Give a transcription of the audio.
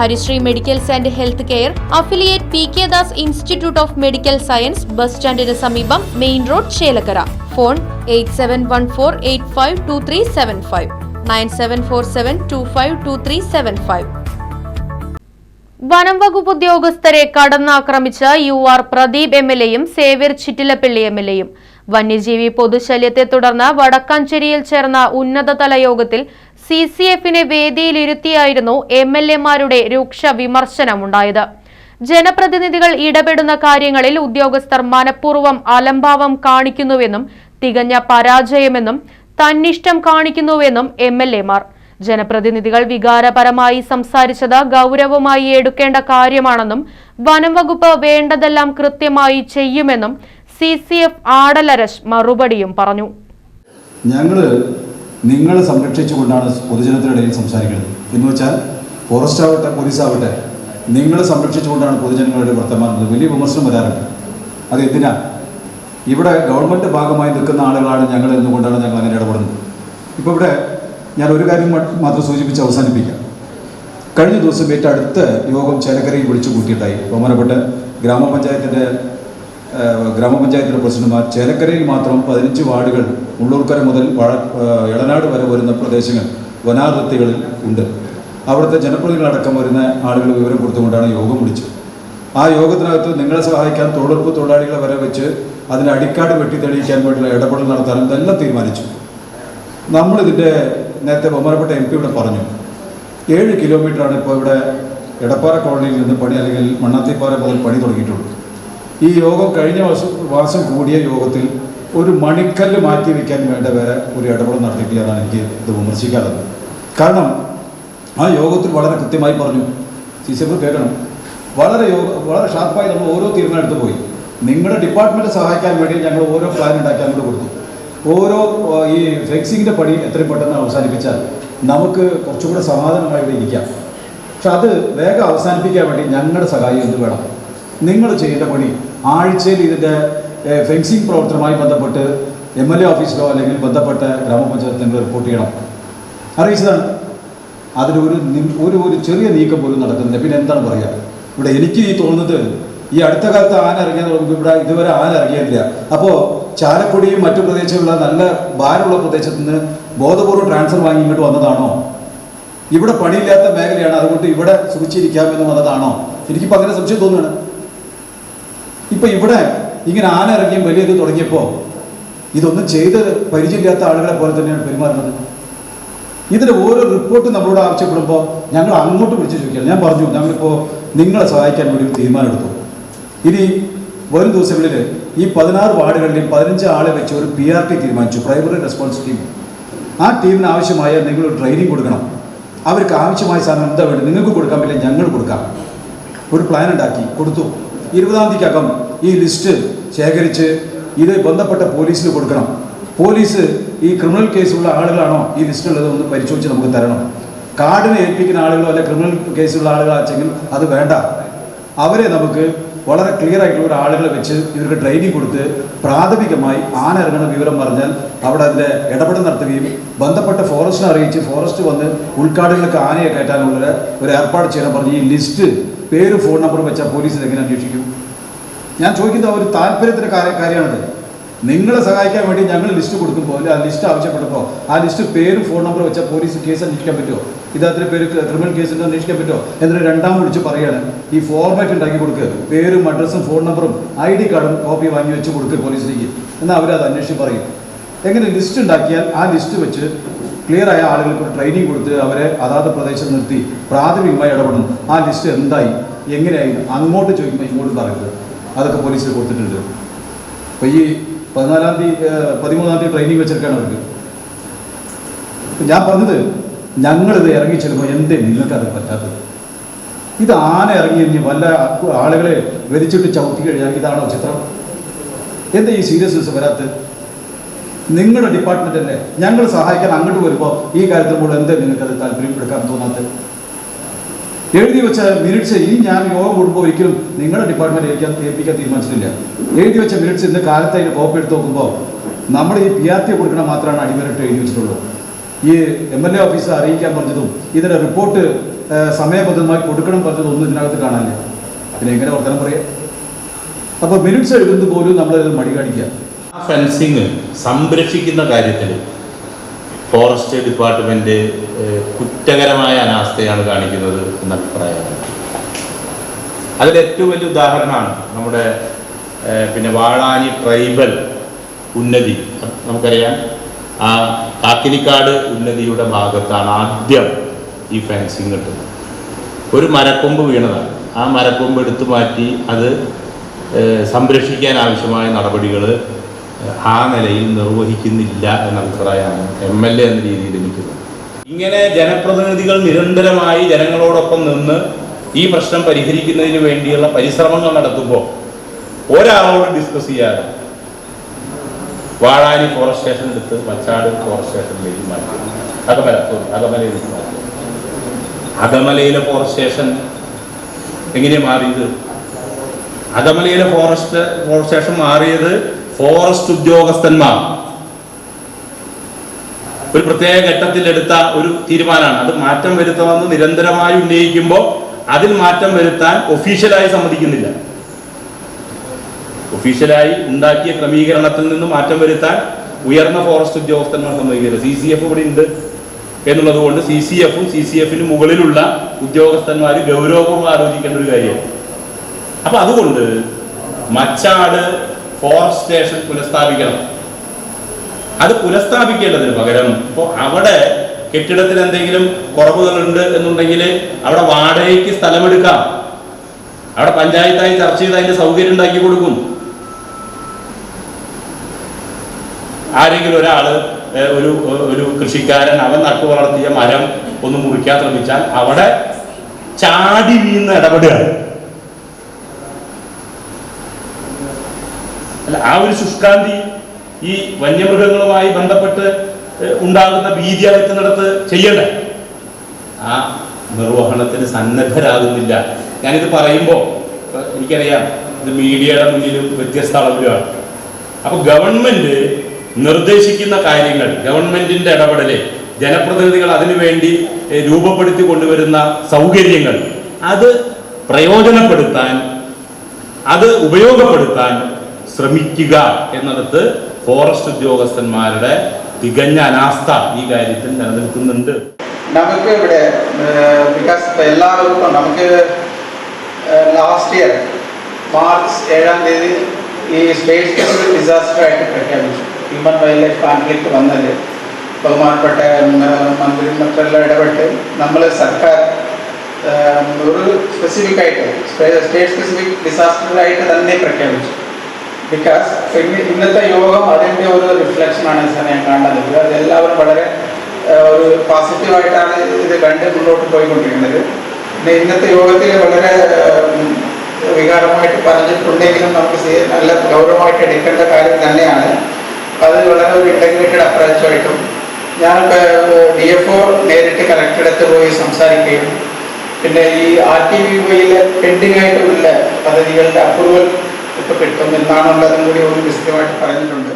Harisree medicals and health care affiliate P K Das institute of medical science bus സ്റ്റാൻഡിന് സമീപം main road Chelakkara. Phone eight seven one four eight five two three seven five. Nine seven four seven two five two three seven five. വനം വകുപ്പ് ഉദ്യോഗസ്ഥരെ കടന്നാക്രമിച്ച U R Pradeep M L എയും Xavier Chittilappilly M L എയും. വന്യജീവി പൊതുശല്യത്തെ തുടർന്ന് വടക്കാഞ്ചേരിയിൽ ചേർന്ന ഉന്നതതല യോഗത്തിൽ സി സി എഫിനെ വേദിയിലിരുത്തിയായിരുന്നു എം എൽ എമാരുടെ രൂക്ഷ വിമർശനമുണ്ടായത്. ജനപ്രതിനിധികൾ ഇടപെടുന്ന കാര്യങ്ങളിൽ ഉദ്യോഗസ്ഥർ മനഃപൂർവം അലംഭാവം കാണിക്കുന്നുവെന്നും തികഞ്ഞ പരാജയമെന്നും തന്നിഷ്ടം കാണിക്കുന്നുവെന്നും എം എൽ എമാർ ജനപ്രതിനിധികൾ വികാരപരമായി സംസാരിച്ചത് ഗൗരവമായി എടുക്കേണ്ട കാര്യമാണെന്നും വനം വകുപ്പ് വേണ്ടതെല്ലാം കൃത്യമായി ചെയ്യുമെന്നും സി സി എഫ് ആടലരശ് മറുപടിയും പറഞ്ഞു. ഞങ്ങൾ നിങ്ങളെ സംരക്ഷിച്ചുകൊണ്ടാണ് പൊതുജനത്തിനിടയിൽ സംസാരിക്കുന്നത്. എന്ന് വെച്ചാൽ ഫോറസ്റ്റ് ആവട്ടെ പോലീസ് ആവട്ടെ നിങ്ങളെ സംരക്ഷിച്ചുകൊണ്ടാണ് പൊതുജനങ്ങളുടെ വർത്തമാനം വലിയ വിമർശനം വരാറുണ്ട്. അത് എന്തിനാ ഇവിടെ ഗവൺമെന്റ് ഭാഗമായി നിൽക്കുന്ന ആളുകളാണ് ഞങ്ങൾ എന്നുകൊണ്ടാണ് ഞങ്ങൾ അങ്ങനെ ഇടപെടുന്നത്. ഇപ്പോൾ ഇവിടെ ഞാൻ ഒരു കാര്യം മാത്രം സൂചിപ്പിച്ച് അവസാനിപ്പിക്കാം. കഴിഞ്ഞ ദിവസം ഏറ്റവും അടുത്ത യോഗം ചേലക്കരയിൽ വിളിച്ചു കൂട്ടിയിട്ടായി. ബഹുമാനപ്പെട്ട ഗ്രാമപഞ്ചായത്തിന്റെ ഏഹ്, ഗ്രാമപഞ്ചായത്തിന്റെ പ്രസിഡന്റുമാർ ചേലക്കരയിൽ മാത്രം പതിനഞ്ച് വാർഡുകൾ ഉള്ളൂർക്കര മുതൽ വഴ എളനാട് വരെ വരുന്ന പ്രദേശങ്ങൾ വനാതിർത്തികളിൽ ഉണ്ട്. അവിടുത്തെ ജനപ്രതിനിധികളടക്കം വരുന്ന ആളുകൾ വിവരം കൊടുത്തുകൊണ്ടാണ് യോഗം വിളിച്ചത്. ആ യോഗത്തിനകത്ത് നിങ്ങളെ സഹായിക്കാൻ തൊഴിലുറപ്പ് തൊഴിലാളികളെ വരെ വെച്ച് അതിന് അടിക്കാട് വെട്ടിത്തെളിയിക്കാൻ വേണ്ടിയുള്ള ഇടപെടൽ നടത്താനും ഇതെല്ലാം തീരുമാനിച്ചു. നമ്മളിതിന്റെ നേരത്തെ ബഹുമാനപ്പെട്ട എം പി ഇവിടെ പറഞ്ഞു. ഏഴ് കിലോമീറ്ററാണ് ഇപ്പോൾ ഇവിടെ എടപ്പാറ കോളനിയിൽ നിന്ന് പണി അല്ലെങ്കിൽ മണ്ണാത്തിപ്പാറ മുതൽ പണി തുടങ്ങിയിട്ടുള്ളൂ ഈ യോഗം കഴിഞ്ഞ മാസം കൂടിയ യോഗത്തിൽ ഒരു മണിക്കല്ല് മാറ്റി വയ്ക്കാൻ വേണ്ട വരെ ഒരു ഇടപെടൽ നടത്തിയിട്ടില്ല എന്നാണ് എനിക്ക് ഇത് വിമർശിക്കാറുള്ളത് കാരണം ആ യോഗത്തിൽ വളരെ കൃത്യമായി പറഞ്ഞു. ടീച്ചർ കേൾക്കണം. വളരെ യോഗ വളരെ ഷാർപ്പായി നമ്മൾ ഓരോ തീരുമാനം എടുത്തു പോയി. നിങ്ങളുടെ ഡിപ്പാർട്ട്മെന്റ് സഹായിക്കാൻ വേണ്ടി ഞങ്ങൾ ഓരോ പ്ലാൻ ഉണ്ടാക്കി അങ്ങോട്ട് കൊടുത്തു. ഓരോ ഈ ഫെക്സിങ്ങിന്റെ പണി എത്രയും പെട്ടെന്ന് അവസാനിപ്പിച്ചാൽ നമുക്ക് കുറച്ചുകൂടെ സമാധാനമായി ഇരിക്കാം. പക്ഷെ അത് വേഗം അവസാനിപ്പിക്കാൻ വേണ്ടി ഞങ്ങളുടെ സഹായം എന്ത് വേണം. നിങ്ങൾ ചെയ്യേണ്ട പണി ആഴ്ചയിൽ ഇതിന്റെ ഫെൻസിങ് പ്രവർത്തനവുമായി ബന്ധപ്പെട്ട് എം എൽ എ ഓഫീസിലോ അല്ലെങ്കിൽ ബന്ധപ്പെട്ട ഗ്രാമപഞ്ചായത്തിന് റിപ്പോർട്ട് ചെയ്യണം. അറിയിച്ചതാണ്. അതിൽ ഒരു ഒരു ഒരു ചെറിയ നീക്കം പോലും നടക്കുന്നില്ല. പിന്നെ എന്താണ് പറയുക ഇവിടെ എനിക്ക് ഈ തോന്നുന്നത് ഈ അടുത്ത കാലത്ത് ആന ഇറങ്ങിയത് ഇവിടെ ഇതുവരെ ആന ഇറങ്ങിയിട്ടില്ല. അപ്പോൾ ചാലക്കുടിയും മറ്റു പ്രദേശങ്ങളിലെ നല്ല ഭാരമുള്ള പ്രദേശത്ത് നിന്ന് ബോധപൂർവം ട്രാൻസ്ഫർ വാങ്ങി ഇങ്ങോട്ട് വന്നതാണോ? ഇവിടെ പണിയില്ലാത്ത മേഖലയാണ്. അതുകൊണ്ട് ഇവിടെ സുഖിച്ചിരിക്കാമെന്ന് വന്നതാണോ? എനിക്കിപ്പോൾ അങ്ങനെ സംശയം തോന്നുകയാണ്. ഇപ്പൊ ഇവിടെ ഇങ്ങനെ ആന ഇറങ്ങിയും വലിയ ഇത് തുടങ്ങിയപ്പോൾ ഇതൊന്നും ചെയ്ത് പരിചയമില്ലാത്ത ആളുകളെ പോലെ തന്നെയാണ് പെരുമാറുന്നത്. ഇതിന്റെ ഓരോ റിപ്പോർട്ട് നമ്മളോട് ആവശ്യപ്പെടുമ്പോൾ ഞങ്ങൾ അങ്ങോട്ട് വിളിച്ചു ചോദിക്കുകയാണ്. ഞാൻ പറഞ്ഞു ഞങ്ങളിപ്പോൾ നിങ്ങളെ സഹായിക്കാൻ വേണ്ടി ഒരു തീരുമാനമെടുത്തു. ഇനി വരും ദിവസങ്ങളിൽ ഈ പതിനാറ് വാർഡുകളിലും പതിനഞ്ച് ആളെ വെച്ച് ഒരു പി ആർ ടി തീരുമാനിച്ചു പ്രൈമറി റെസ്പോൺസ് ടീം ആ ടീമിന് ആവശ്യമായ നിങ്ങൾ ട്രെയിനിങ് കൊടുക്കണം. അവർക്ക് ആവശ്യമായ സാധനം എന്താ വേണ്ടത്? നിങ്ങൾക്ക് കൊടുക്കാൻ പറ്റില്ല ഞങ്ങൾ കൊടുക്കാം. ഒരു പ്ലാൻ ഉണ്ടാക്കി കൊടുത്തു. ഇരുപതാം തീയതിക്കകം ഈ ലിസ്റ്റ് ശേഖരിച്ച് ഇത് ബന്ധപ്പെട്ട പോലീസിന് കൊടുക്കണം. പോലീസ് ഈ ക്രിമിനൽ കേസുള്ള ആളുകളാണോ ഈ ലിസ്റ്റുള്ളത് ഒന്ന് പരിശോധിച്ച് നമുക്ക് തരണം. കാർഡിനെ ഏൽപ്പിക്കുന്ന ആളുകളോ അല്ലെ ക്രിമിനൽ കേസുള്ള ആളുകളാച്ചെങ്കിൽ അത് വേണ്ട. അവരെ നമുക്ക് വളരെ ക്ലിയർ ആയിട്ടുള്ള ഒരു ആളുകളെ വെച്ച് ഇവർക്ക് ട്രെയിനിങ് കൊടുത്ത് പ്രാഥമികമായി ആന വിവരം പറഞ്ഞാൽ അവിടെ അതിന്റെ ഇടപെടൽ നടത്തുകയും ബന്ധപ്പെട്ട ഫോറസ്റ്റിനെ അറിയിച്ച് ഫോറസ്റ്റ് വന്ന് ഉൾക്കാടുകളിലേക്ക് ആനയെ കയറ്റാനുള്ള ഒരു ഏർപ്പാട് ചെയ്യണം പറഞ്ഞ് ഈ ലിസ്റ്റ് പേര് ഫോൺ നമ്പർ വെച്ചാൽ പോലീസിൽ എങ്ങനെ അന്വേഷിക്കും? ഞാൻ ചോദിക്കുന്ന ഒരു താല്പര്യത്തിന്റെ കാര്യ കാര്യമാണിത്. നിങ്ങളെ സഹായിക്കാൻ വേണ്ടി ഞങ്ങൾ ലിസ്റ്റ് കൊടുക്കുമ്പോൾ അല്ലെങ്കിൽ ആ ലിസ്റ്റ് ആവശ്യപ്പെട്ടപ്പോൾ ആ ലിസ്റ്റ് പേര് ഫോൺ നമ്പർ വെച്ചാൽ പോലീസ് കേസ് അന്വേഷിക്കാൻ പറ്റുമോ ഇദ്ദേഹത്തിന് പേര് ക്രിമിനൽ കേസിന്റെ അന്വേഷിക്കാൻ പറ്റുമോ എന്നിട്ട് രണ്ടാം വിളിച്ച് പറയാണ് ഈ ഫോർമാറ്റ് ഉണ്ടാക്കി കൊടുക്കുക പേരും അഡ്രസ്സും ഫോൺ നമ്പറും ഐ ഡി കാർഡും കോപ്പി വാങ്ങി വെച്ച് കൊടുക്കുക പോലീസിലേക്ക് എന്നാൽ അവരത് അന്വേഷിച്ച് പറയും. എങ്ങനെ ലിസ്റ്റ് ഉണ്ടാക്കിയാൽ ആ ലിസ്റ്റ് വെച്ച് ക്ലിയർ ആയ ആളുകൾക്ക് ട്രെയിനിങ് കൊടുത്ത് അവരെ അതാത് പ്രദേശം നിർത്തി പ്രാഥമികമായി ഇടപെടണം. ആ ലിസ്റ്റ് എന്തായി? എങ്ങനെയായി? അങ്ങോട്ട് ചോദിക്കുമ്പോൾ ഇങ്ങോട്ട് പറയരുത്. അതൊക്കെ പോലീസിൽ കൊടുത്തിട്ടുണ്ട്. അപ്പോൾ ഈ പതിനാലാം തീയതി പതിമൂന്നാം തീയതി ട്രെയിനിങ് വെച്ചെടുക്കാണ് അവർക്ക്. ഞാൻ പറഞ്ഞത് ഞങ്ങളിത് ഇറങ്ങി ചെല്ലുമ്പോൾ എന്തേ അത് പറ്റാത്തത്? ഇത് ആന ഇറങ്ങി ഇനി വല്ല ആളുകളെ വലിച്ചിട്ട് ചവിട്ടി കഴിഞ്ഞാൽ ഇതാണോ ചിത്രം? എന്താ ഈ സീരിയസ്നെസ് വരാത്തത്? നിങ്ങളുടെ ഡിപ്പാർട്ട്മെന്റ് ഞങ്ങൾ സഹായിക്കാൻ അങ്ങോട്ട് വരുമ്പോൾ ഈ കാര്യത്തിൽ കൂടെ എന്താ അത് താല്പര്യപ്പെടുക്കാൻ തോന്നാത്തത്? എഴുതി വെച്ച മിനിറ്റ്സ് ഈ ഞാൻ യോഗം കൂടുമ്പോൾ ഒരിക്കലും നിങ്ങളുടെ ഡിപ്പാർട്ട്മെന്റ് ഏൽക്കാൻ ഏൽപ്പിക്കാൻ തീരുമാനിച്ചിട്ടില്ല. എഴുതി വെച്ച മിനിറ്റ്സ് ഇന്ന് കാലത്ത് അതിന് കോപ്പി എടുത്ത് നോക്കുമ്പോൾ നമ്മൾ ഈ പി ആർ ടി കൊടുക്കണം മാത്രമാണ് അടിമരട്ട് എഴുതി വെച്ചിട്ടുള്ളൂ. ഈ എം എൽ എ ഓഫീസ് അറിയിക്കാൻ പറഞ്ഞതും ഇതിന്റെ റിപ്പോർട്ട് സമയബദ്ധമായി കൊടുക്കണം പറഞ്ഞതും ഒന്നും ഇതിനകത്ത് കാണാനില്ല. പിന്നെ എങ്ങനെ വർത്തനം പറയാം? അപ്പോൾ മിനിറ്റ്സ് എഴുതുന്നത് പോലും നമ്മൾ മടി കാണിക്കുക. ആ ഫെൻസിങ് സംരക്ഷിക്കുന്ന കാര്യത്തിൽ ഫോറസ്റ്റ് ഡിപ്പാർട്ട്മെന്റ് കുറ്റകരമായ അനാസ്ഥയാണ് കാണിക്കുന്നത് എന്ന അഭിപ്രായമാണ് അതിൽ ഏറ്റവും വലിയ ഉദാഹരണമാണ് നമ്മുടെ പിന്നെ വാഴാനി ട്രൈബൽ ഉന്നതി. നമുക്കറിയാം ആ കാക്കിനിക്കാട് ഉന്നതിയുടെ ഭാഗത്താണ് ആദ്യം ഈ ഫെൻസിങ് കിട്ടുന്നത്. ഒരു മരക്കൊമ്പ് വീണതാണ്. ആ മരക്കൊമ്പ് എടുത്തു മാറ്റി അത് സംരക്ഷിക്കാൻ ആവശ്യമായ നടപടികൾ ആ നിലയിൽ നിർവഹിക്കുന്നില്ല എന്ന അഭിപ്രായമാണ് എം എൽ എ എന്ന രീതിയിൽ എനിക്കുള്ളത് ഇങ്ങനെ ജനപ്രതിനിധികൾ നിരന്തരമായി ജനങ്ങളോടൊപ്പം നിന്ന് ഈ പ്രശ്നം പരിഹരിക്കുന്നതിന് വേണ്ടിയുള്ള പരിശ്രമങ്ങൾ നടത്തുമ്പോൾ ഒരാളോട് ഡിസ്കസ് ചെയ്യാതെ വാഴാനി ഫോറസ്റ്റ് സ്റ്റേഷൻ എടുത്ത് മച്ചാട് ഫോറസ്റ്റ് സ്റ്റേഷനിലേക്ക് മാറ്റി. അകമല അകമലയിൽ മാറ്റി. അകമലയിലെ ഫോറസ്റ്റ് സ്റ്റേഷൻ എങ്ങനെയാണ് മാറിയത്? അകമലയിലെ ഫോറസ്റ്റ് ഫോറസ്റ്റ് സ്റ്റേഷൻ മാറിയത് ഫോറസ്റ്റ് ഉദ്യോഗസ്ഥന്മാർ. ഒരു പ്രത്യേക ഘട്ടത്തിൽ എടുത്ത ഒരു തീരുമാനമാണ്. അത് മാറ്റം വരുത്തണമെന്ന് നിരന്തരമായി ഉന്നയിക്കുമ്പോൾ അതിൽ മാറ്റം വരുത്താൻ ഒഫീഷ്യലായി സമ്മതിക്കുന്നില്ല. ഒഫീഷ്യലായി ഉണ്ടാക്കിയ ക്രമീകരണത്തിൽ നിന്ന് മാറ്റം വരുത്താൻ ഉയർന്ന ഫോറസ്റ്റ് ഉദ്യോഗസ്ഥന്മാർ സമ്മതിക്കില്ല സി സി എഫ് ഇവിടെ ഉണ്ട് എന്നുള്ളത് കൊണ്ട് സി സി എഫും സി സി എഫിന് മുകളിലുള്ള ഉദ്യോഗസ്ഥന്മാർ ഗൗരവപൂർവം ആലോചിക്കേണ്ട ഒരു കാര്യമാണ്. അപ്പൊ അതുകൊണ്ട് മച്ചാട് ഫോറസ്റ്റ് സ്റ്റേഷൻ പുനഃസ്ഥാപിക്കണം. അത് പുനഃസ്ഥാപിക്കേണ്ടതിന് പകരം ഇപ്പോൾ അവിടെ കെട്ടിടത്തിൽ എന്തെങ്കിലും കുറവുകളുണ്ട് എന്നുണ്ടെങ്കിൽ അവിടെ വാടകയ്ക്ക് സ്ഥലമെടുക്കാം. അവിടെ പഞ്ചായത്തായി ചർച്ച ചെയ്ത് അതിന്റെ സൗകര്യം ഉണ്ടാക്കി കൊടുക്കും. ആരെങ്കിലും ഒരാൾ ഒരു ഒരു കൃഷിക്കാരൻ അവൻ നട്ടു വളർത്തിയ മരം ഒന്ന് മുറിക്കാൻ ശ്രമിച്ചാൽ അവിടെ ചാടി വീഴുന്ന ഇടപെടുകയാണ് ആ ഒരു ശുഷ്കാന്തി ഈ വന്യമൃഗങ്ങളുമായി ബന്ധപ്പെട്ട് ഉണ്ടാകുന്ന ഭീതി അകറ്റുന്നിടത്ത് ചെയ്യണ്ടേ? ആ നിർവഹണത്തിന് സന്നദ്ധരാകുന്നില്ല. ഞാനിത് പറയുമ്പോൾ എനിക്കറിയാം ഇത് മീഡിയയുടെ മുന്നിലും വ്യത്യസ്ത അളവിലുമാണ്. അപ്പോൾ ഗവൺമെന്റ് നിർദ്ദേശിക്കുന്ന കാര്യങ്ങൾ ഗവൺമെന്റിന്റെ ഇടപെടൽ ജനപ്രതിനിധികൾ അതിനുവേണ്ടി രൂപപ്പെടുത്തി കൊണ്ടുവരുന്ന സൗകര്യങ്ങൾ അത് പ്രയോജനപ്പെടുത്താൻ അത് ഉപയോഗപ്പെടുത്താൻ ശ്രമിക്കുക എന്നിടത്ത് ഫോറസ്റ്റ് ഉദ്യോഗസ്ഥന്മാരുടെ തികഞ്ഞ അനാസ്ഥ ഈ കാര്യത്തിൽ നിലനിൽക്കുന്നുണ്ട്. നമുക്ക് ഇവിടെ ബിക്കോസ് എല്ലാവർക്കും നമുക്ക് ലാസ്റ്റ് ഇയർ മാർച്ച് ഏഴാം തീയതി ഈ സ്റ്റേറ്റ് ഡിസാസ്റ്റർ ആയിട്ട് പ്രഖ്യാപിച്ചു. ഹ്യൂമൻ വൈൽഡ് ലൈഫ് കോൺഫ്ലിക്റ്റ് വന്നത്. ബഹുമാനപ്പെട്ട മന്ത്രി മറ്റെല്ലാം ഇടപെട്ട് നമ്മൾ സർക്കാർ ഒരു സ്പെസിഫിക് ആയിട്ട് സ്റ്റേറ്റ് സ്പെസിഫിക് ഡിസാസ്റ്ററായിട്ട് തന്നെ പ്രഖ്യാപിച്ചു. ബിക്കോസ് ഇന്നത്തെ യോഗം അതിന്റെ ഒരു റിഫ്ലക്ഷനാണ് സാർ ഞാൻ കാണുന്നത്. എല്ലാവരും വളരെ ഒരു പോസിറ്റീവായിട്ടാണ് ഇത് കണ്ട് മുന്നോട്ട് പോയിക്കൊണ്ടിരിക്കുന്നത്. പിന്നെ ഇന്നത്തെ യോഗത്തിൽ വളരെ വികാരമായിട്ട് പറഞ്ഞിട്ടുണ്ടെങ്കിലും നമുക്ക് നല്ല ഗൗരവമായിട്ട് എടുക്കേണ്ട കാര്യം തന്നെയാണ്. അത് വളരെ ഒരു ഇന്റഗ്രേറ്റഡ് അപ്രോച്ചായിട്ടും ഞാൻ ഡി എഫ് ഒ നേരിട്ട് കളക്ടറടുത്ത് പോയി സംസാരിക്കുകയും പിന്നെ ഈ ആർ ടി വി വൈയിലെ പെൻഡിംഗ് ആയിട്ടുള്ള പദ്ധതികളുടെ അപ്രൂവൽ ഇപ്പോൾ കിട്ടും എന്നാണുള്ളതും കൂടി ഒന്ന് വിശദമായിട്ട് പറഞ്ഞിട്ടുണ്ട്.